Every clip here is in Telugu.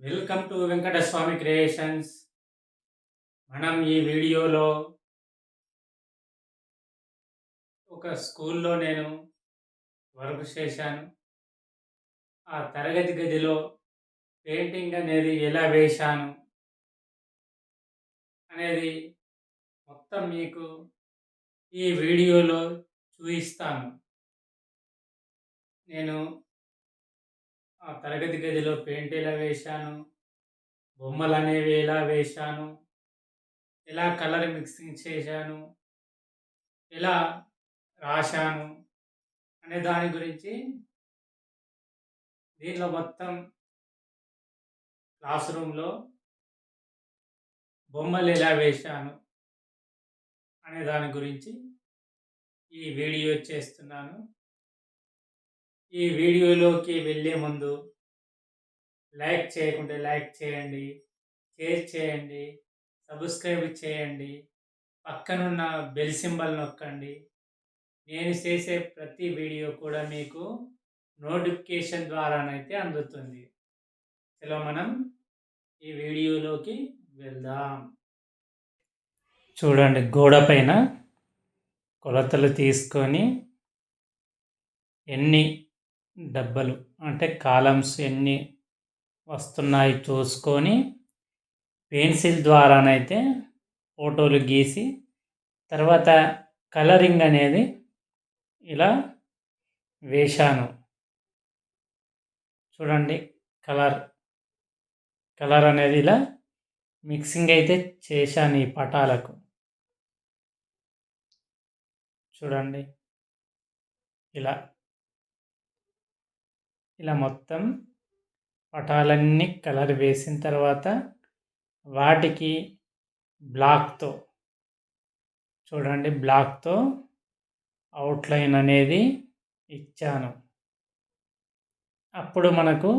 వెల్కమ్ టు వెంకటస్వామి క్రియేషన్స్ మనం ఈ వీడియోలో ఒక స్కూల్లో నేను వర్క్ చేశాను. ఆ తరగతి గదిలో పెయింటింగ్ అనేది ఎలా వేశాను అనేది మొత్తం మీకు ఈ వీడియోలో చూపిస్తాను. నేను తరగతి గదిలో పెయింట్ ఎలా వేశాను? బొమ్మలు అనేవి ఎలా వేశాను. ఎలా కలర్ మిక్సింగ్ చేశాను? ఎలా రాశాను? అనే దాని గురించి దీనిలో మొత్తం క్లాస్ రూమ్లో బొమ్మలు ఎలా వేశాను? అనే దాని గురించి ఈ వీడియో చేస్తున్నాను. ఈ వీడియోలోకి వెళ్ళే ముందు లైక్ చేయకుంటే లైక్ చేయండి షేర్ చేయండి సబ్స్క్రైబ్ చేయండి పక్కనున్న బెల్ సింబల్ నొక్కండి. నేను చేసే ప్రతి వీడియో కూడా మీకు నోటిఫికేషన్ ద్వారానైతే అందుతుంది. ఇలా మనం ఈ వీడియోలోకి వెళ్దాం. చూడండి గోడ పైన కొలతలు తీసుకొని ఎన్ని డబ్బలు అంటే కాలమ్స్ ఎన్ని వస్తున్నాయి చూసుకొని పెన్సిల్ ద్వారానైతే ఫోటోలు గీసి తర్వాత కలరింగ్ అనేది ఇలా వేశాను. చూడండి కలర్ కలర్ అనేది ఇలా మిక్సింగ్ అయితే చేశాను ఈ పటాలకు. చూడండి ఇలా ఇలా మొత్తం పటాలన్నీ కలర్ వేసిన తర్వాత వాటికి బ్లాక్తో చూడండి బ్లాక్తో అవుట్లైన్ అనేది ఇచ్చాను. అప్పుడు మనకు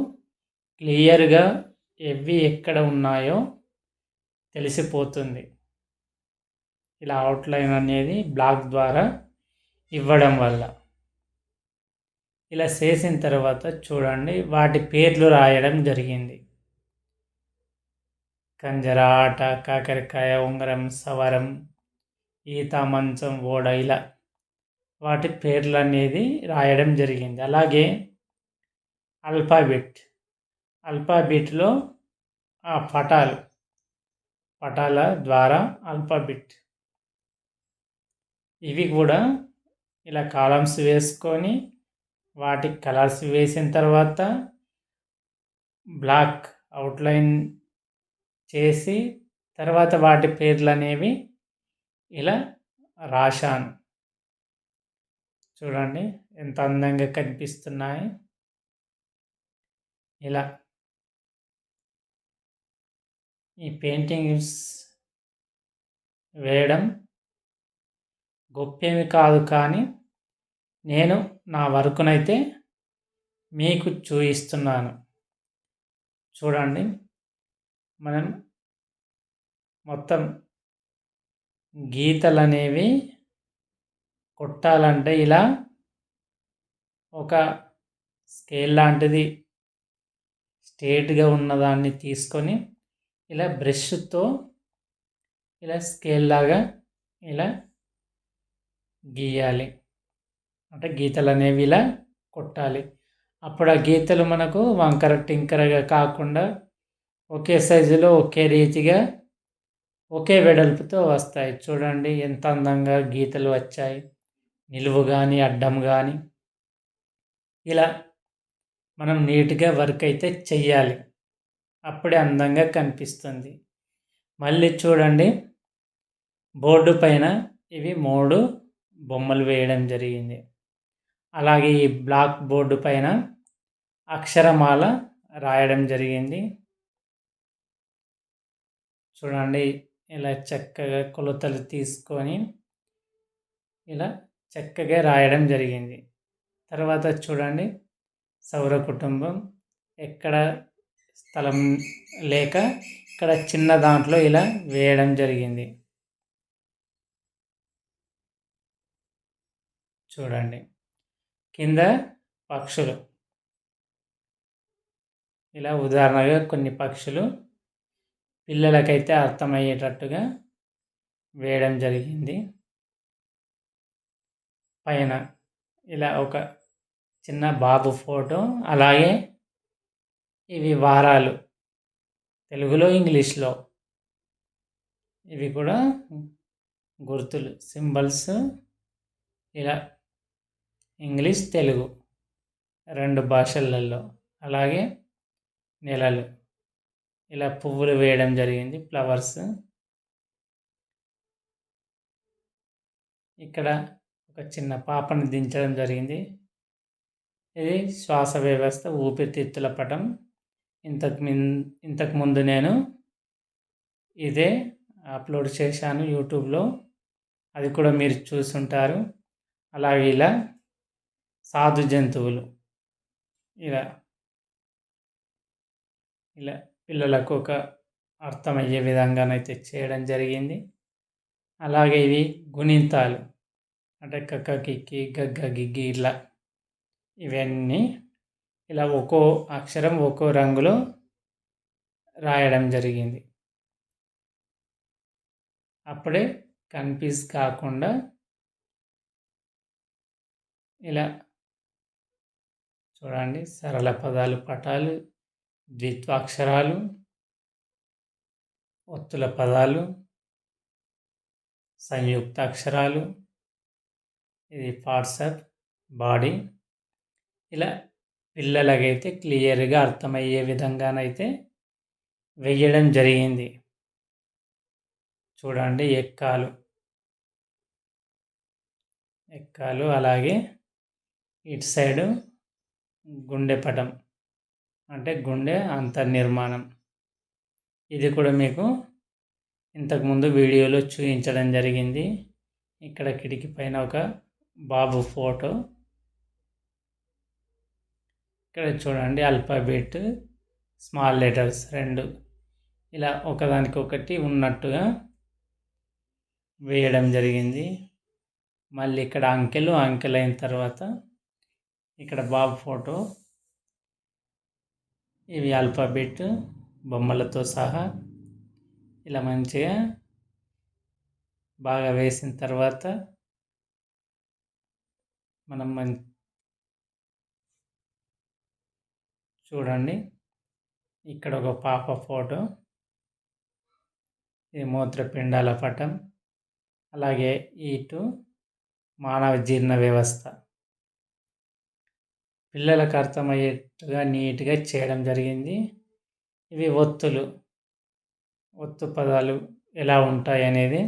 క్లియర్గా ఎవి ఎక్కడ ఉన్నాయో తెలిసిపోతుంది. ఇలా అవుట్లైన్ అనేది బ్లాక్ ద్వారా ఇవ్వడం వల్ల. ఇలా చేసిన తర్వాత చూడండి వాటి పేర్లు రాయడం జరిగింది. కంజరాట కాకరకాయ ఉంగరం సవరం ఈత మంచం ఓడ ఇలా వాటి పేర్లు అనేది రాయడం జరిగింది. అలాగే అల్ఫాబెట్ అల్ఫాబెట్లో ఆ పటాలు పటాల ద్వారా అల్ఫాబెట్. ఇవి కూడా ఇలా కాలమ్స్ వేసుకొని వాటికి కలర్స్ వేసిన తర్వాత బ్లాక్ అవుట్లైన్ చేసి తర్వాత వాటి పేర్లు అనేవి ఇలా రాశాను. చూడండి ఎంత అందంగా కనిపిస్తున్నాయి. ఇలా ఈ పెయింటింగ్స్ వేయడం గొప్పేమి కాదు కానీ నేను నా వర్క్నైతే మీకు చూపిస్తున్నాను చూడండి. మనం మొత్తం గీతలు అనేవి కొట్టాలంటే ఇలా ఒక స్కేల్ లాంటిది స్ట్రేట్గా ఉన్నదాన్ని తీసుకొని ఇలా బ్రష్తో ఇలా స్కేల్ లాగా ఇలా గీయాలి. అంటే గీతలు అనేవి ఇలా కొట్టాలి. అప్పుడు ఆ గీతలు మనకు వంకర టింకరగా కాకుండా ఒకే సైజులో ఒకే రీతిగా ఒకే వెడల్పుతో వస్తాయి. చూడండి ఎంత అందంగా గీతలు వచ్చాయి. నిలువు కానీ అడ్డం కానీ ఇలా మనం నీట్గా వర్క్ అయితే చెయ్యాలి. అప్పుడే అందంగా కనిపిస్తుంది. మళ్ళీ చూడండి. బోర్డు పైన ఇవి మూడు బొమ్మలు వేయడం జరిగింది. అలాగే ఈ బ్లాక్ బోర్డు పైన అక్షరమాల రాయడం జరిగింది. చూడండి ఇలా చక్కగా కొలతలు తీసుకొని ఇలా చక్కగా రాయడం జరిగింది. తర్వాత చూడండి సౌర కుటుంబం ఎక్కడ స్థలం లేక ఇక్కడ చిన్న దాంట్లో ఇలా వేయడం జరిగింది. చూడండి. కింద పక్షులు. ఇలా ఉదాహరణగా కొన్ని పక్షులు పిల్లలకైతే అర్థమయ్యేటట్టుగా వేయడం జరిగింది. పైన ఇలా ఒక చిన్న బాబు ఫోటో అలాగే ఇవి వారాలు. తెలుగులో ఇంగ్లీష్లో. ఇవి కూడా గుర్తులు సింబల్స్. ఇలా ఇంగ్లీష్ తెలుగు రెండు భాషలలో. అలాగే నెలలు. ఇలా పువ్వులు వేయడం జరిగింది ఫ్లవర్స్. ఇక్కడ ఒక చిన్న పాపను దించడం జరిగింది. ఇది శ్వాస వ్యవస్థ ఊపిరితిత్తుల పటం. ఇంతకు మిన్ ఇంతకు ముందు నేను ఇదే అప్లోడ్ చేశాను యూట్యూబ్లో. అది కూడా మీరు చూసుంటారు. అలాగే ఇలా సాధు జంతువులు. ఇలా ఇలా పిల్లలకు ఒక అర్థమయ్యే విధంగానైతే చేయడం జరిగింది. అలాగే ఇవి గుణింతాలు. అంటే కక్క కిక్కి గగ్గ గిగ్గి ఇట్లా ఇవన్నీ ఇలా ఒక్కో అక్షరం ఒక్కో రంగులో రాయడం జరిగింది. అప్పుడే కన్ఫ్యూజ్ కాకుండా ఇలా చూడండి సరళ పదాలు పటాలు ద్విత్వాక్షరాలు ఒత్తుల పదాలు సంయుక్త అక్షరాలు ఇది వాట్సాప్ బాడీ. ఇలా పిల్లలకైతే క్లియర్గా అర్థమయ్యే విధంగానైతే వెయ్యడం జరిగింది. చూడండి ఎక్కాలు. ఎక్కాలు అలాగే ఇటు సైడు గుండె పటం. అంటే గుండె అంతర్నిర్మాణం. ఇది కూడా మీకు ఇంతకుముందు వీడియోలో చూపించడం జరిగింది. ఇక్కడ కిటికీ పైన ఒక బాబు ఫోటో. ఇక్కడ చూడండి అల్ఫాబెట్ స్మాల్ లెటర్స్ రెండు. ఇలా ఒకదానికొకటి ఉన్నట్టుగా వేయడం జరిగింది. మళ్ళీ ఇక్కడ అంకెలు అంకెలు అయిన తర్వాత ఇక్కడ బాబు ఫోటో. ఇవి ఆల్ఫాబెట్ బొమ్మలతో సహా. ఇలా మంచిగా బాగా వేసిన తర్వాత మనం మం చూడండి. ఇక్కడ ఒక పాప ఫోటో. ఇది మూత్రపిండాల పటం. అలాగే ఇటు మానవ జీర్ణ వ్యవస్థ. పిల్లలకు అర్థమయ్యేట్టుగా నీట్గా చేయడం జరిగింది. ఇవి ఒత్తులు. ఒత్తు పదాలు ఎలా ఉంటాయి అనేది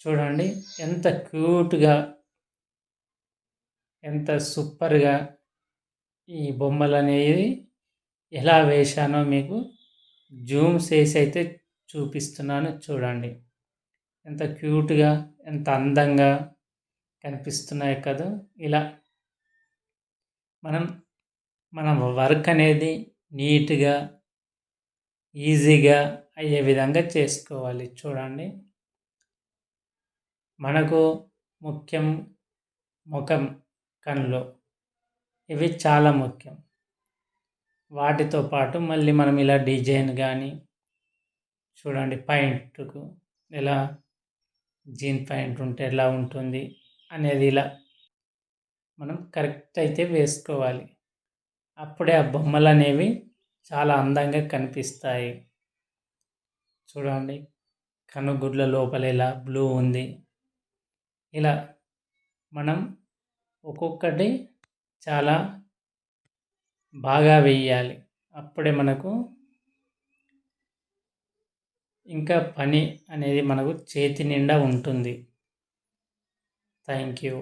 చూడండి. ఎంత క్యూట్గా ఎంత సూపర్గా ఈ బొమ్మలు అనేవి ఎలా వేశానో మీకు జూమ్ చేసి అయితే చూపిస్తున్నాను చూడండి. ఎంత క్యూట్గా ఎంత అందంగా కనిపిస్తున్నాయి కదా. ఇలా మనం మన వర్క్ అనేది నీట్గా ఈజీగా అయ్యే విధంగా చేసుకోవాలి. చూడండి. మనకు ముఖ్యం ముఖం కళ్ళు ఇవి చాలా ముఖ్యం. వాటితో పాటు మళ్ళీ మనం ఇలా డిజైన్ కానీ చూడండి ప్యాంటుకు ఎలా జీన్ పాయింట్ ఉంటే ఎలా ఉంటుంది అనేది ఇలా మనం కరెక్ట్ అయితే వేసుకోవాలి. అప్పుడే ఆ బొమ్మలు అనేవి చాలా అందంగా కనిపిస్తాయి. చూడండి కనుగుడ్ల లోపల ఇలా బ్లూ ఉంది. ఇలా మనం ఒక్కొక్కటి చాలా బాగా వేయాలి. అప్పుడే మనకు ఇంకా పని అనేది మనకు చేతి నిండా ఉంటుంది. Thank you.